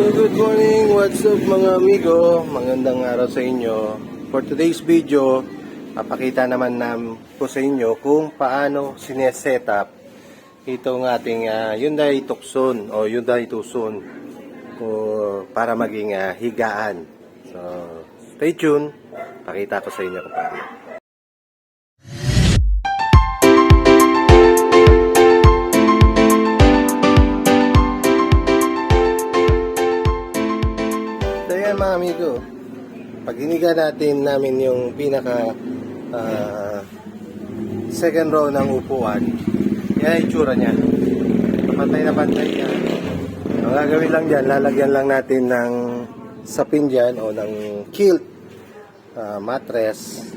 So good morning, what's up mga amigo? Magandang araw sa inyo. For today's video, papakita naman nam ko sa inyo kung paano sineset up itong ating ah, Hyundai Tucson o Hyundai Tucson o para maging ah, higaan. So, stay tuned. Pakita ko sa inyo kung paano. Amigo, pag hiniga natin namin yung pinaka ah, second row ng upuan, yan ang itsura niya. Pantay na pantay yan. Ang gagawin lang dyan, lalagyan lang natin ng sapin dyan o ng kilt ah, mattress.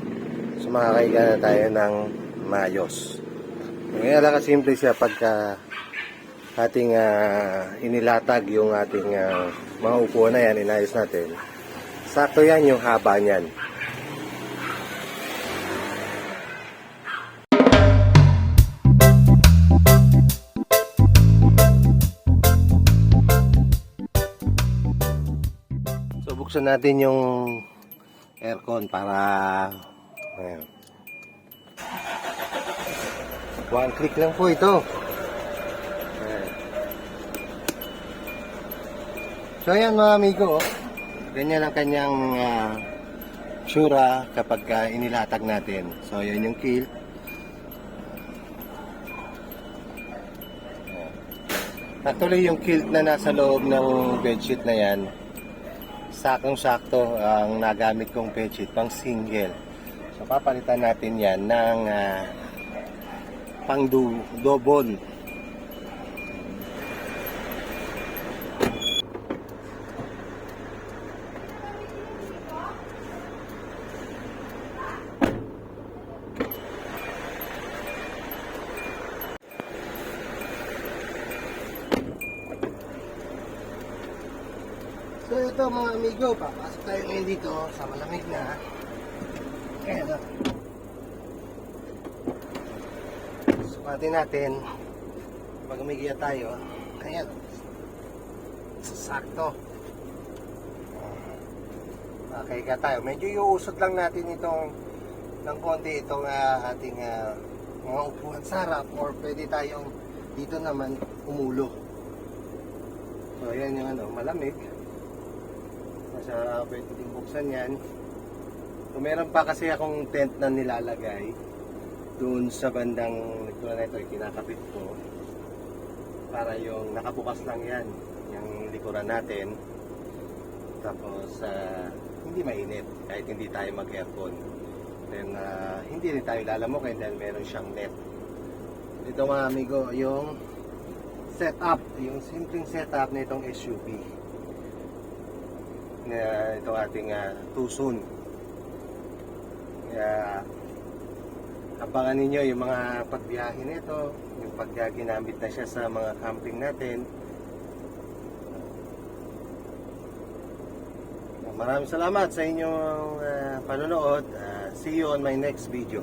So na tayo ng mayos. Ngayon lang kasimple siya pagka ating ah, inilatag yung ating ah, mga upuan na yan, inayos natin. Sakto yan yung haba niyan. So buksan natin yung aircon para ayan. One click lang po ito. Ayan. So ayan mga amigo, oh. Ganyan ang kanyang uh, tsura kapag ah, inilatag natin. So yan yung kill. Actually yung kilt na nasa loob ng bedsheet na yan, sakong-sakto ang nagamit kong bedsheet pang single. So papalitan natin yan ng ah, pang du- double. So ito mga amigo, papasok tayo ngayon dito sa malamig na. Ayan o. Sukatin natin. Pag tayo, ayan. Sakto. Okay ka tayo. Medyo iuusot lang natin itong ng konti itong ah, ating ah, mga upuan sa harap or pwede tayong dito naman umulo. So ayan yung ano, malamig. Nasa pwede din buksan yan. So, meron pa kasi akong tent na nilalagay doon sa bandang ito na ito, kinakapit ko para yung nakabukas lang yan yung likuran natin. Tapos ah, hindi mainit kahit hindi tayo mag aircon then ah, hindi rin tayo lalamok and then meron siyang net. Ito mga amigo yung setup yung simpleng setup na itong SUV na itong ating ah, uh, tusun. Kaya abangan ninyo yung mga pagbiyahe nito, yung pagka na siya sa mga camping natin. Maraming salamat sa inyong uh, panonood. Uh, see you on my next video.